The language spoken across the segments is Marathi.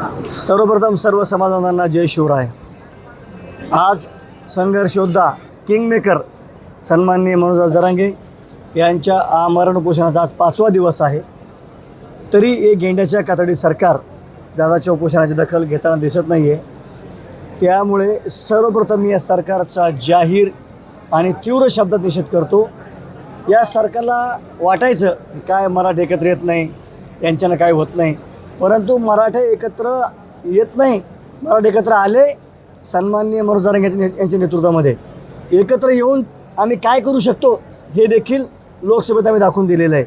सर्वप्रथम सर्व समाधानांना जय शिवराय. आज संघर्षोद्धा किंगमेकर सन्माननीय मनोज जरांगे यांच्या आमरण उपोषणाचा आज पाचवा दिवस आहे. तरी एक गेंड्याच्या कातडी सरकार दादाच्या उपोषणाची दखल घेताना दिसत नाही आहे त्यामुळे सर्वप्रथम मी या सरकारचा जाहीर आणि तीव्र शब्दात निषेध करतो. या सरकारला वाटायचं काय मराठी एकत्र येत नाही? यांच्यानं काय होत नाही? परंतु मराठे एकत्र येत नाही. मराठे एकत्र आले सन्माननीय मनोज यांच्या ने- यांच्या नेतृत्वामध्ये. एकत्र येऊन आम्ही काय करू शकतो हे देखील लोकसभेत आम्ही दाखवून दिलेलं आहे.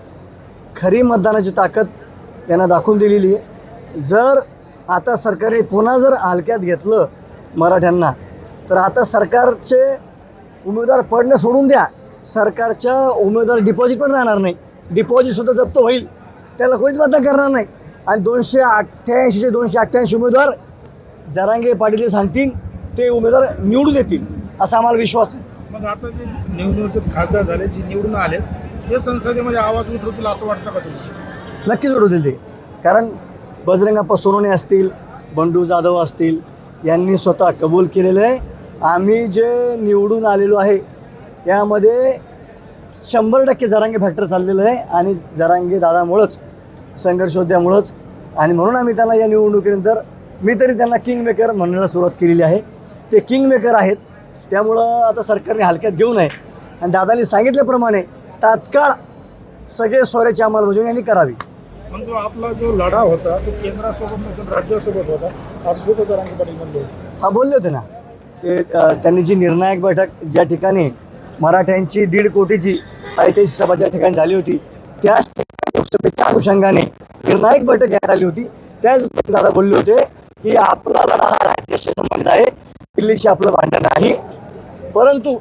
खरी मतदानाची ताकद यांना दाखवून दिलेली आहे. जर आता सरकारने पुन्हा जर हलक्यात घेतलं मराठ्यांना तर आता सरकारचे उमेदवार पडणं सोडून द्या. सरकारच्या उमेदवार डिपॉझिट पण राहणार नाही. डिपॉझिटसुद्धा जप्त होईल. त्याला कोणीच मतदान करणार नाही. आणि दोनशे अठ्ठ्याऐंशीचे दोनशे अठ्ठ्याऐंशी उमेदवार जरांगे पाटील जे सांगतील ते उमेदवार निवडून येतील असा आम्हाला विश्वास आहे. मग आता जे निवडणुकीत खासदार झाले जे निवडून आले ते संसदेमध्ये आवाज उठवतील असं वाटतं का तुमचं? नक्कीच उडवतील ते. कारण बजरंगाप्पा सोनवणे असतील बंडू जाधव असतील यांनी स्वतः कबूल केलेलं आहे. आम्ही जे निवडून आलेलो आहे यामध्ये शंभर टक्के जरांगे फॅक्टर चाललेलं आहे आणि जरांगे दादामुळंच संघर्षोद्यामुळंच आणि म्हणून आम्ही त्यांना या निवडणुकीनंतर मी तरी त्यांना किंग मेकर म्हणण्याला सुरुवात केलेली आहे. ते किंग मेकर आहेत. त्यामुळं आता सरकारने हलक्यात घेऊ नये. आणि दादांनी सांगितल्याप्रमाणे तात्काळ सगळे सोऱ्याची अंमलबजावणी यांनी करावी. पण जो आपला जो लढा होता तो केंद्रासोबत नसून राज्यासोबत होता असं सुद्धा जरांगे पाटील म्हणले होते. हा बोलले होते ना. ते त्यांनी जी निर्णायक बैठक ज्या ठिकाणी मराठ्यांची दीड कोटीची ऐतिहासिक सभा ज्या ठिकाणी झाली होती त्याच अनुषंगाने निर्णायक बैठक घेण्यात आली होती. त्याच दादा बोलले होते की आपला लढा हा राज्याशी संबंधित आहे. दिल्लीशी आपलं भांडण नाही. परंतु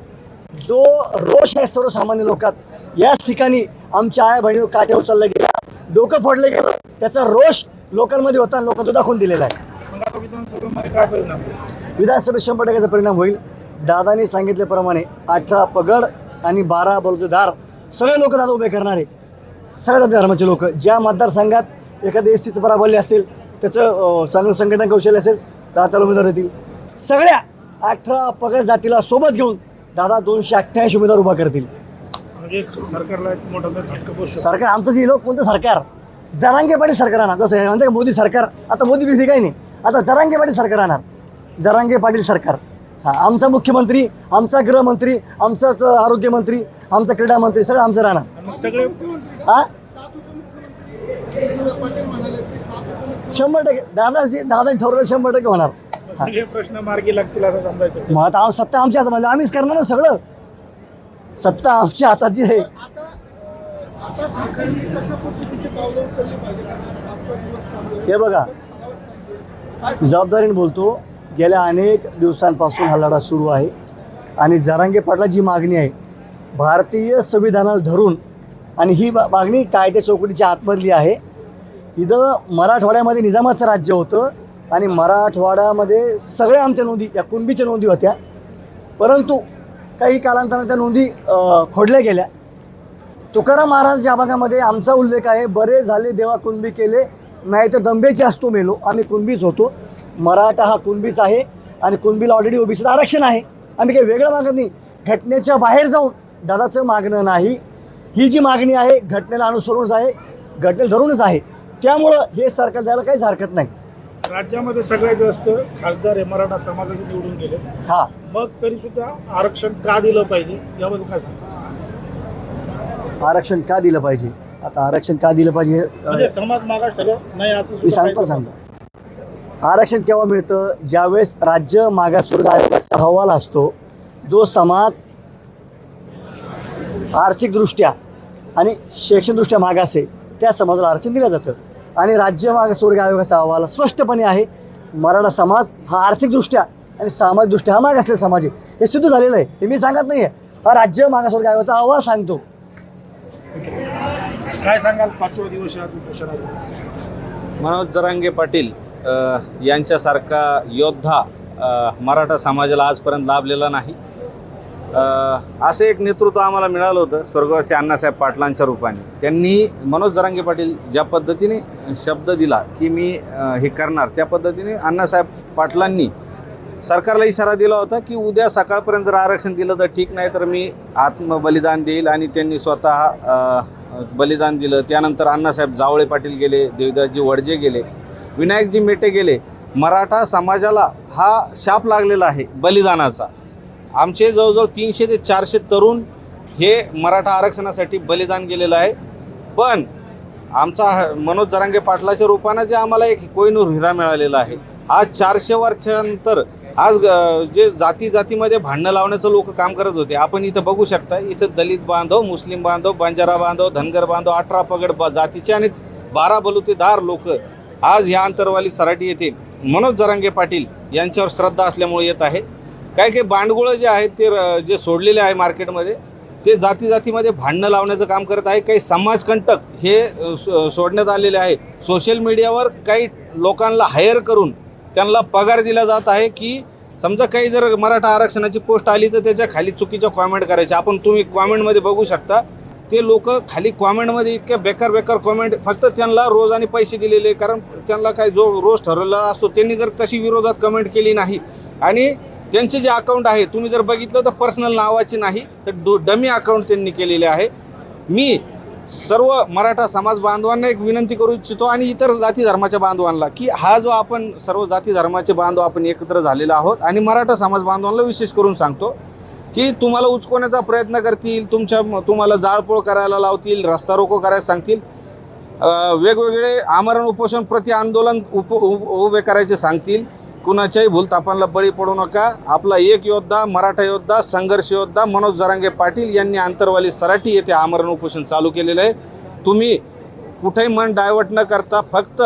जो रोष आहे सर्वसामान्य लोकात याच ठिकाणी आमच्या आया बहिणी काट्या उचलल्या गेल्या डोकं फोडलं गेलं. त्याचा रोष लोकांमध्ये होता लोकांना दाखवून दिलेला आहे? विधानसभेत शंभर टक्क्याचा परिणाम होईल. दादानी सांगितल्याप्रमाणे अठरा पगड आणि बारा बलुतेदार सगळे लोक दादा उभे करणारे सगळ्या जाती धर्माचे लोक. ज्या मतदारसंघात एखादं एस सीचं पराबल्य असेल त्याचं चांगलं संघटन कौशल्य असेल दादा त्याला उमेदवार येतील सगळ्या अठरा पगड जातीला सोबत घेऊन दादा दोनशे अठ्ठ्याऐंशी उमेदवार उभा करतील. म्हणजे सरकारला एक मोठा. सरकार आमचं जे लोक कोणतं सरकार? जरांगे पाटील सरकार आणा जसं म्हणते का मोदी सरकार. आता मोदी बिझी काही नाही. आता जरांगे पाटील सरकार आणणार जरांगे पाटील सरकार. हा आमचा मुख्यमंत्री आमचा गृहमंत्री आमचाच आरोग्यमंत्री आमचा क्रीडा मंत्री सगळं आमचं राहणार. सगळे हा? शंभर टक्के. दादाजी दादा ठरवलं शंभर टक्के होणार. हा. सगळे प्रश्न मार्गी लागतील असं समजायचं मग आता सत्ता आमच्या हातामध्ये. आम्हीच करणार ना सगळं? सत्ता आमच्या दिवस चालू आहे. हे बघा. जबाबदारीने बोलतो. गेल्या अनेक दिवसांपासून हा लढा सुरू आहे. आणि जरांगे पाटलाची मागणी आहे भारतीय संविधानाला धरून आणि ही मागणी कायद्या चौकटीच्या आतमधली आहे. इथं मराठवाड्यामध्ये निजामाचं राज्य होतं आणि मराठवाड्यामध्ये सगळ्या आमच्या नोंदी या कुणबीच्या नोंदी होत्या. परंतु काही कालांतराने त्या नोंदी खोडल्या गेल्या. तुकाराम महाराजांच्या भागामध्ये आमचा उल्लेख आहे बरे झाले देवा कुणबी केले नाही तर दंबेचे असतो मेलो आम्ही कुणबीच होतो. मराठा हा कुणबीच आहे आणि कुणबीला ऑलरेडी ओबीसीचं आरक्षण आहे. आम्ही काही वेगळं मागत नाही घटनेच्या बाहेर जाऊन दादाचं मागणं नाही. ही जी मागणी आहे घटनेला अनुसरूनच आहे घटनेला धरूनच आहे. त्यामुळं हे सरकार द्यायला काहीच हरकत नाही. राज्यामध्ये सगळ्यात जास्त खासदार हे मराठा समाजाचे निवडून गेले. हा. मग तरी सुद्धा आरक्षण का दिलं पाहिजे? याबद्दल काय सांगता? आरक्षण का दिलं पाहिजे? आता आरक्षण का दिलं पाहिजे अ, म्हणजे समाज मागास नाही असं मी सुद्धा सांगतो काही- सांगतो. आरक्षण केव्हा मिळतं? ज्यावेळेस राज्य मागासवर्ग आयोगाचा अहवाल असतो जो समाज आर्थिकदृष्ट्या आणि शैक्षणिकदृष्ट्या मागास आहे त्या समाजाला आरक्षण दिलं जातं. आणि राज्य मागासवर्ग आयोगाचा अहवाल स्पष्टपणे आहे मराठा समाज हा आर्थिकदृष्ट्या आणि सामाजिकदृष्ट्या हा मागासलेला समाज आहे. हे सिद्ध झालेलं आहे हे मी सांगत नाही आहे हा राज्य मागासवर्ग आयोगाचा अहवाल सांगतो. काय सांगाल? पाचवा दिवस मनोज जरांगे पाटील यांच्यासारखा योद्धा मराठा समाजाला आजपर्यंत लाभलेला नाही. असं एक नेतृत्व आम्हाला मिळालं होतं स्वर्गवासी अण्णासाहेब पाटलांच्या रूपाने. त्यांनी मनोज जरांगे पाटील ज्या पद्धतीने शब्द दिला की मी हे करणार त्या पद्धतीने अण्णासाहेब पाटलांनी सरकारला इशारा दिला होता की उद्या सकाळपर्यंत जर आरक्षण दिलं तर ठीक नाही तर मी आत्मबलिदान देईल आणि त्यांनी स्वतः बलिदान दिलं. त्यानंतर अण्णासाहेब जावळे पाटील गेले देवदासजी वडजे गेले विनायकजी मेटे गेले. मराठा समाजाला हा शाप लागलेला आहे बलिदानाचा. आमचे जवळजवळ तीनशे ते चारशे तरुण हे मराठा आरक्षणासाठी बलिदान गेलेलं आहे. पण आमचा मनोज जरांगे पाटलाच्या रूपानं जे आम्हाला एक कोयनूर हिरा मिळालेला आहे. आज चारशे वर्षानंतर आज ग- जे जाती जातीमध्ये भांडणं लावण्याचं लोक काम करत होते. आपण इथं बघू शकता इथं दलित बांधव मुस्लिम बांधव बंजारा बांधव धनगर बांधव अठरा पगड बा जातीचे आणि बारा बलुतेदार लोक आज ह्या अंतरवाली सराटी येथे. मनोज जरांगे पाटील यांच्यावर श्रद्धा असल्यामुळे येत आहे. काय काही बांडगुळं जे आहेत ते र- जे सोडलेले आहे मार्केटमध्ये ते जाती जातीमध्ये भांडणं लावण्याचं काम करत आहे. काही समाजकंटक हे सो- सोडण्यात आलेले आहे. सोशल मीडियावर काही लोकांना हायर करून त्यांना पगार दिला जात आहे की समजा काही जर मराठा आरक्षणाची पोस्ट आली तर त्याच्याखाली चुकीच्या कॉमेंट करायच्या आपण तुम्ही कॉमेंटमध्ये बघू शकता ते लोक खाली कॉमेंटमध्ये इतक्या बेकार बेकार कॉमेंट फक्त त्यांना रोज आणि पैसे दिलेले कारण त्यांना काय जो रोज ठरवलेला असतो त्यांनी जर तशी विरोधात कमेंट केली नाही आणि त्यांचे जे अकाउंट आहे तुम्ही जर बघितलं तर पर्सनल नावाचे नाही तर डो डमी अकाउंट त्यांनी केलेले आहे. मी सर्व मराठा समाज बांधवांना एक विनंती करू इच्छितो आणि इतर जाती धर्माच्या बांधवांना की हा जो आपण सर्व जाती धर्माचे बांधव आपण एकत्र झालेलो आहोत आणि मराठा समाज बांधवांना विशेष करून सांगतो की तुम्हाला उचकवण्याचा प्रयत्न करतील तुमच्या तुम्हाला जाळपोळ करायला लावतील रस्ता रोको करायला सांगतील. वेगवेगळे आमरण उपोषण प्रति आंदोलन उप उ- उभे करायचे सांगतील. कुणाच्याही भूलतापांना बळी पडू नका. आपला एक योद्धा मराठा योद्धा संघर्ष योद्धा मनोज जरांगे पाटील यांनी आंतरवाली सराटी येथे आमरण उपोषण चालू केलेलं आहे. तुम्ही कुठेही मन डायवर्ट न करता फक्त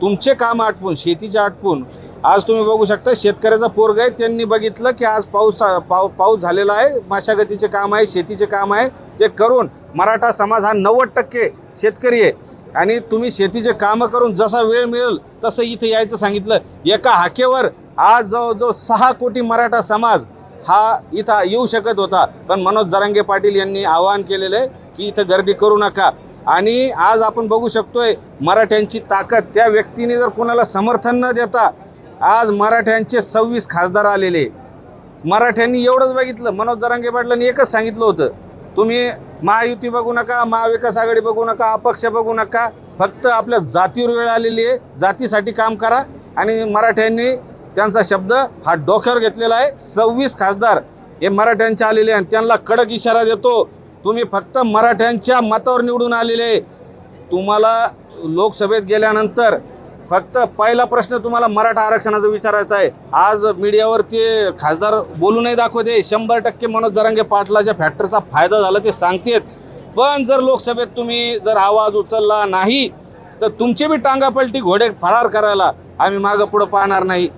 तुमचे काम आटपून शेतीचे आटपून आज तुम्ही बघू शकता शेतकऱ्याचा पोरग आहे. त्यांनी बघितलं की आज पाऊस पाऊ पाऊस झालेला आहे. मशागतीचे काम आहे शेतीचे काम आहे. ते करून मराठा समाज हा नव्वद टक्के शेतकरी आहे. आणि तुम्ही शेतीचे कामं करून जसा वेळ मिळेल तसं इथं यायचं सांगितलं. एका हाकेवर आज जवळजवळ सहा कोटी मराठा समाज हा इथं येऊ शकत होता. पण मनोज जरांगे पाटील यांनी आवाहन केलेलं आहे की इथं गर्दी करू नका. आणि आज आपण बघू शकतोय मराठ्यांची ताकद. त्या व्यक्तीने जर कोणाला समर्थन न देता आज मराठ्यांचे सव्वीस खासदार आलेले. मराठ्यांनी एवढंच बघितलं. मनोज जरांगे पाटलांनी एकच सांगितलं होतं. तुम्ही महायुती बघू नका महाविकास आघाडी बघू नका अपक्ष बघू नका. फक्त आपल्या जातीवर वेळ आलेली आहे. जातीसाठी काम करा आणि मराठ्यांनी त्यांचा शब्द हा डोक्यावर घेतलेला आहे. सव्वीस खासदार हे मराठ्यांचे आलेले आणि त्यांना कडक इशारा देतो. तुम्ही फक्त मराठ्यांच्या मतावर निवडून आलेले तुम्हाला लोकसभेत गेल्यानंतर फक्त पहिला प्रश्न तुम्हाला मराठा आरक्षणाचा विचारायचा आहे. आज मीडियावर ते खासदार बोलू नाही दाखवते शंभर टक्के मनोज जरांगे पाटलाच्या फॅक्टरचा फायदा झाला ते सांगतेत. पण जर लोकसभेत तुम्ही जर आवाज उचलला नाही तर तुमचे बी टांगापलटी घोडे फरार करायला आम्ही मागं पुढं पाहणार नाही.